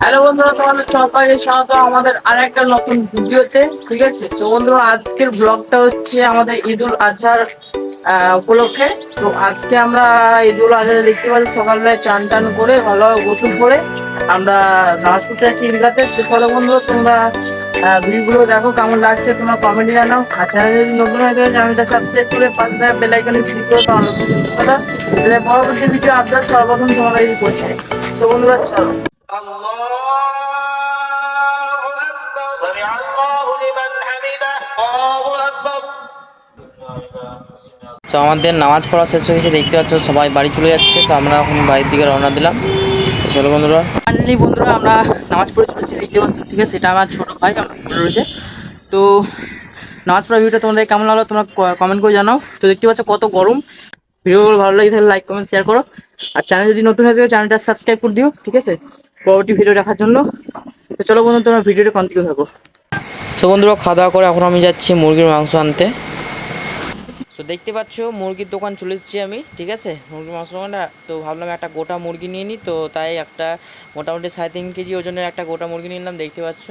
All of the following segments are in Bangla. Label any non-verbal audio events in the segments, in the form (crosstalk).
হ্যালো বন্ধুরা, তোমাদের সবাইকে স্বাগত। আমাদের আরেকটা নতুন ভিডিওতে, ঠিক আছে? তো বন্ধুরা, আজকের ব্লগটা হচ্ছে আমাদের ঈদুল আজহার উপলক্ষে। তো আজকে আমরা ঈদুল আজহা দেখতে পাচ্ছি সকালবেলায় চান টান করে ভালোভাবে গোসল করে। আমরা নামাজ পড়তে যাচ্ছি ঈদগাতে। তো বন্ধুরা, তোমরা ভিডিওগুলো দেখো কেমন লাগছে, তোমার কমেন্টে জানাও। আর চ্যানেল যদি নতুন হয়ে থাকে চ্যানেলটা সাবস্ক্রাইব করে পাশে থাকা বেল আইকনে ক্লিক করে পাওয়া তাহলে পরবর্তী ভিডিও আপডেট সর্বপ্রথম তোমার এই পৌঁছায় সো বন্ধুরা, চলো। তো আমাদের নামাজ পড়া শেষ হয়েছে দেখতে পাচ্ছ সবাই বাড়ি চলে যাচ্ছে, তো আমরা এখন বাড়ির দিকে রওনা দিলাম। চলো বন্ধুরা। ফাইনালি বন্ধুরা আমরা নামাজ পড়ে চলেছি দেখতে পাচ্ছ ঠিক আছে এটা আমার ছোটো ভাই আমার রয়েছে। তো নামাজ পড়া ভিডিওটা তোমাদের কেমন লাগল তোমরা কমেন্ট করে জানাও। তো দেখতে পাচ্ছ কত গরম। ভিডিওগুলো ভালো লাগে তাহলে লাইক কমেন্ট শেয়ার করো। আর চ্যানেল যদি নতুন হয়ে থাকে চ্যানেলটা সাবস্ক্রাইব করে দিও ঠিক আছে? পরবর্তী ভিডিও দেখার জন্য। তো চলো বন্ধু তোমরা ভিডিওটা কন্টিনিউ থাকো। সো বন্ধুরা খাওয়া দাওয়া করে এখন আমি যাচ্ছি মুরগির মাংস আনতে। তো দেখতে পাচ্ছ, মুরগির দোকান চলে এসেছি আমি, ঠিক আছে? মুরগির মাংস দোকানটা, তো ভাবলাম একটা গোটা মুরগি নিয়ে নিই তো তাই একটা মোটামুটি সাড়ে তিন কেজি ওজনের একটা গোটা মুরগি নিলাম, দেখতে পাচ্ছ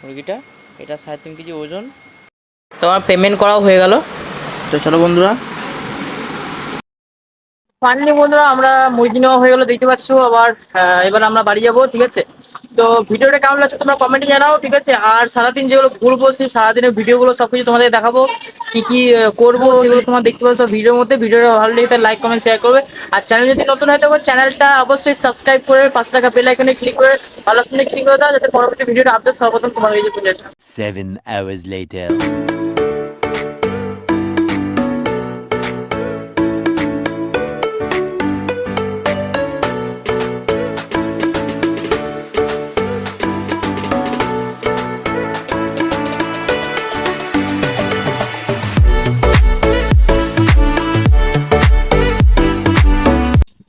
মুরগিটা? এটা সাড়ে তিন কেজি ওজন। তো আমার পেমেন্ট করাও হয়ে গেল। তো চলো বন্ধুরা ফাইনালি বন্ধুরা, আমরা মুরগি নেওয়া হয়ে গেলো, দেখতে পাচ্ছ। আবার এবার আমরা বাড়ি যাব, ঠিক আছে? তো ভিডিওটা কেমন লাগছে তোমরা কমেন্টে জানাও, ঠিক আছে? আর সারাদিন যেগুলো ঘুরবো, সেই সারাদিনের ভিডিওগুলো সব কিছু তোমাদের দেখাবো। কি কি করব, সেগুলো তোমরা দেখতে পাচ্ছ ভিডিওর মধ্যে। ভিডিওটা ভালো লেগে লাইক কমেন্ট শেয়ার করবে। আর চ্যানেল যদি নতুন হয় থাকো চ্যানেলটা অবশ্যই সাবস্ক্রাইব করে পাঁচ টাকা বেল আইকনে ক্লিক করে ভালো ক্লিক করে দাও, যাতে পরবর্তী ভিডিওটা আপডেট সর্বপ্রথম তোমার কাছে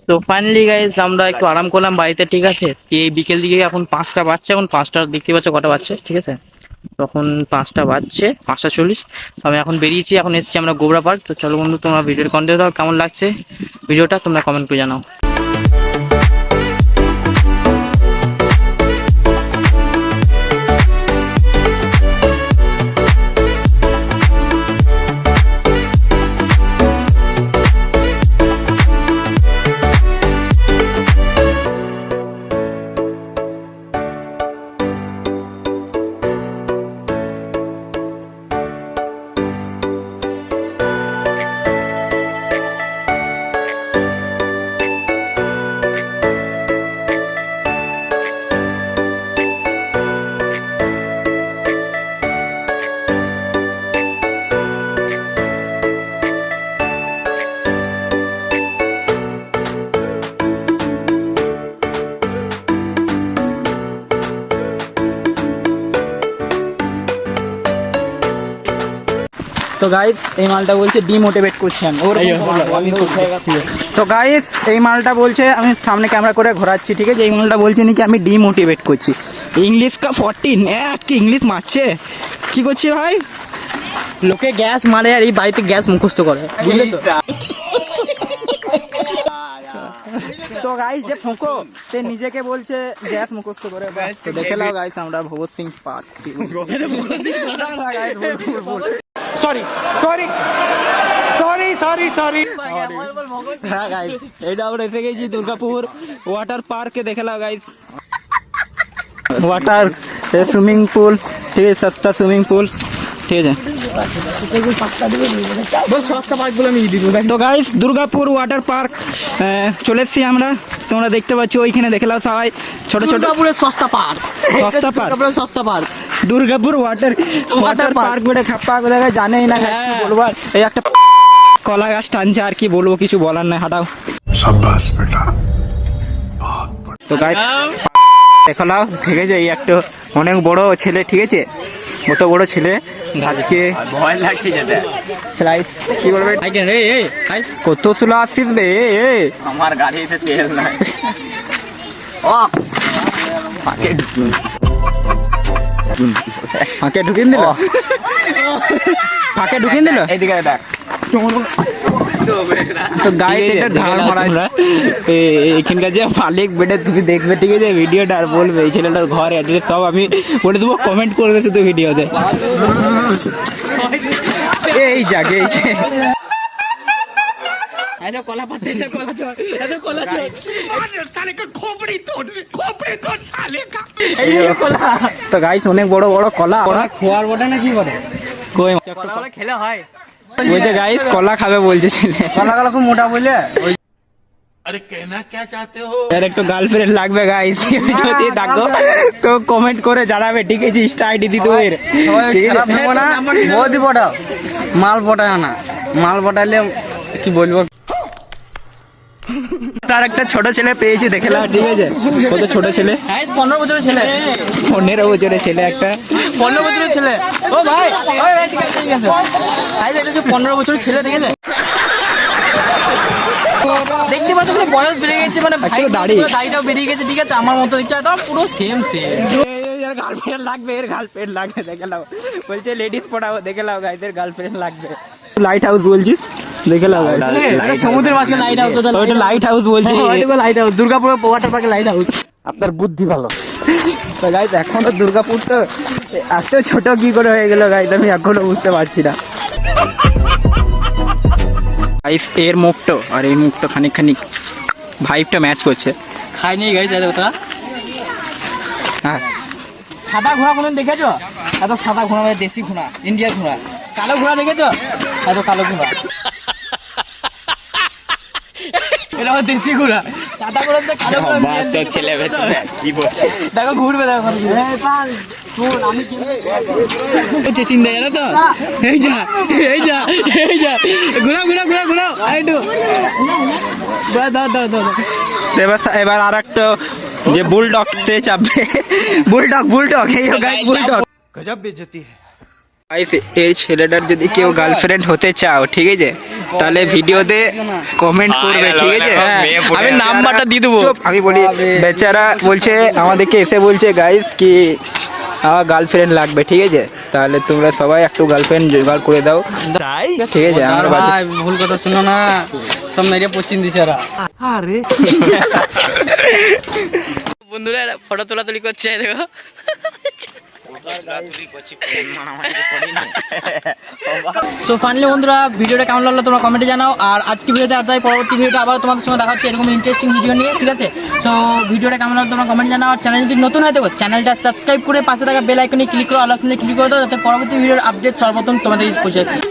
তো ফাইনালি গাইজ আমরা একটু আরাম করলাম বাড়িতে, ঠিক আছে? এই বিকেল দিকে এখন পাঁচটা বাজছে, এখন পাঁচটা দেখতে পাচ্ছ কটা বাজছে, ঠিক আছে? তখন পাঁচটা বাজছে, পাঁচটা চল্লিশ। আমি এখন বেরিয়েছি, এখন এসেছি আমরা গোবরা পার্ক। তো চলো বন্ধু, তোমরা ভিডিওর কন্টেন্ট কেমন লাগছে? ভিডিওটা তোমরা কমেন্ট করে জানাও। তো গাইস এই মালটা বলছে ডিমোটিভেট করছি আমি। ওর আমি তো গাইস এই মালটা বলছে আমি সামনে ক্যামেরা করে ঘোরাচ্ছি ঠিক আছে? এই মালটা বলছে নাকি আমি ডিমোটিভেট করছি। ইংলিশ কা ফর্টিন এক কি ইংলিশ মারছে? কি করছি ভাই? লোকে গ্যাস মারে আর এই বাড়িতে গ্যাস মুখস্থ করে। বুঝলে তো? তো গাইস যে ফোঁকো সে নিজেকে বলছে গ্যাস মুখস্থ করে। তো দেখে নাও গাইস আমরা Bhagat Singh park. Sorry sorry sorry sorry sorry হ্যাঁ গাইস এটা আমরা এসে গেছি দুর্গাপুর ওয়াটার পার্কে দেখে নাও গাইস ওয়াটার সুইমিং পুল ঠিক আছে সস্তা সুইমিং পুল ঠিক আছে সস্তা পার্কগুলো আমি দিব তো গাইস দুর্গাপুর ওয়াটার পার্ক চলে এসেছি আমরা তোমরা দেখতে পাচ্ছ ওইখানে দেখে নাও সবাই। ছোট ছোট। দুর্গাপুরের সস্তা পার্ক। সস্তা পার্ক। দুর্গাপুরের সস্তা park. Durgapur water water. Park বলে খাপ্পা দেখা জানেই না কি হ্যাঁ। বলব এই একটা কলা গাছ টানছে আর কি বলব কিছু বলার নাই হাঁটাও। তো গাইস দেখো নাও ঠিক আছে এই একটা অনেক বড় ছেলে ঠিক আছে? কত বড় ছেলে। আজকে ভয় লাগছে যেটা স্লাইস কি বলবে আই কেন রে এই হাই। কত সুলো আসছিস বে। আমার গাড়িতে তেল নাই। ও! ফাঁকে ঢুকিয়ে দিল। ফাঁকে ঢুকিয়ে দিল? এইদিকে দেখ। তো গায়ে এটা ধার মারা এখানকার যে মালিক বেটে তুমি দেখবে ঠিক আছে? ভিডিওটা আর বলবে এই ছেলেটার ঘর অ্যাড্রেস সব আমি বলে দেবো কমেন্ট করবে শুধু ভিডিওতে। এই জাগে এই কলা পাতে কলা চল কলা চল তো গাইস অনেক বড় বড় কলা। খোয়ার বটে না কি কই? কলা খেলে হয়। বলছে গাইস কলা খাবে বলছে ছেলে। কলা কলা খুব মোটা বলে। এর একটু গার্লফ্রেন্ড লাগবে গাইস যদি থাকো তো কমেন্ট করে জানাবে ঠিক আছে ইনস্টা আইডি দিতে এর। ঠিক আছে? না। বৌদি পটাও মাল পটায় না মাল পটাইলে কি বলব? তার একটা ছোট ছেলে পেয়েছি দেখে নাও ঠিক আছে। কত ছোট ছেলে? হ্যাঁ পনেরো বছরের ছেলে। পনেরো বছরের ছেলে একটা। পনেরো বছরের ছেলে। ও ভাই ভাই, ঠিক আছে ঠিক ভাই এটা হচ্ছে পনেরো বছরের ছেলে ঠিক আছে? দেখতে পাচ্ছ বয়স বেড়ে গেছে মানে ভাই দাড়ি। দাড়িটাও বেরিয়ে গেছে ঠিক আছে? আমার মতো দেখতে একদম পুরো সেম সেম এর গার্লফ্রেন্ড লাগবে এর গার্লফ্রেন্ড লাগবে দেখে নাও। বলছে লেডিস পড়াবো দেখে নাও গাইদের গার্লফ্রেন্ড লাগবে। লাইট হাউস বলছি। দেখে সমুদ্রের মাঝখানে লাইট হাউস ওটা লাইট হাউস বলছি। (laughs) লাইট হাউস দুর্গাপুরের ওয়াটার পার্কে লাইট হাউস আপনার বুদ্ধি ভালো। তো গাইজ এখন তো দুর্গাপুর তো এত ছোট কি করে হয়ে গেল গাইজ আমি এখনও বুঝতে পারছি না। গাইস এর মুখটো আর এই মুখটো খানিক খানিক ভাইবটা ম্যাচ করছে। খাইনি গাইছে ওটা হ্যাঁ। সাদা ঘোড়া কোনদিন দেখেছ? এত সাদা ঘোড়া মানে দেশি ঘোড়া ইন্ডিয়ার ঘোড়া। কালো ঘোড়া দেখেছ? এত কালো ঘোড়া। এটা আমার দেশি ঘোড়া সাদা ঘোড়া তো কালো ঘোড়া ছেলে কি বলছে দেখো ঘুরবে দেখো চিন্তা জানো তো এই যা এই যা এই যা ঘুরাও ঘুরাও ঘুরাও ঘুরাও একটু দাও দাও দাও দাও এবার এবার আর একটা যে বুলডগ তে চাপবে বুলডগ বুলডগ এই গাইস বুলডগ গজব বেজতি গাইস এই ছেলেটার যদি কেউ গার্লফ্রেন্ড হতে চাও ঠিক আছে তাহলে ভিডিওতে কমেন্ট করবে ঠিক আছে? আমি নাম্বারটা দিয়ে দেবো। আমি বলি বেচারা বলছে আমাদেরকে এসে বলছে গাইস কি আমার গার্লফ্রেন্ড লাগবে ঠিক আছে? তাহলে তোমরা সবাই একটু গার্লফ্রেন্ড জোগাড় করে দাও। তাই? ঠিক আছে আমার ভাই ভুল কথা শুনো না। সব মেরে পচিন দিছে এরা বন্ধুরা ফটো তোলা তুলি করছে দেখো। সো ফাইনালি বন্ধুরা, ভিডিওটা কেমন লাগল তোমরা কমেন্টে জানাও। আর আজকে ভিডিওতে আর তাই পরবর্তী ভিডিওটা আবার তোমাদের সঙ্গে দেখা হচ্ছে এরকম ইন্টারেস্টিং ভিডিও নিয়ে, ঠিক আছে? সো ভিডিওটা কেমন লাগল তোমরা কমেন্ট জানাও। আর চ্যানেল যদি নতুন হয়, দেখো চ্যানেলটা সাবস্ক্রাইব করে পাশে থাকা বেল আইকনে ক্লিক করো, আলাদা ক্লিক করে দাও, যাতে পরবর্তী ভিডিওর আপডেট সর্বপ্রথম তোমাদের কাছে পৌঁছে যায়।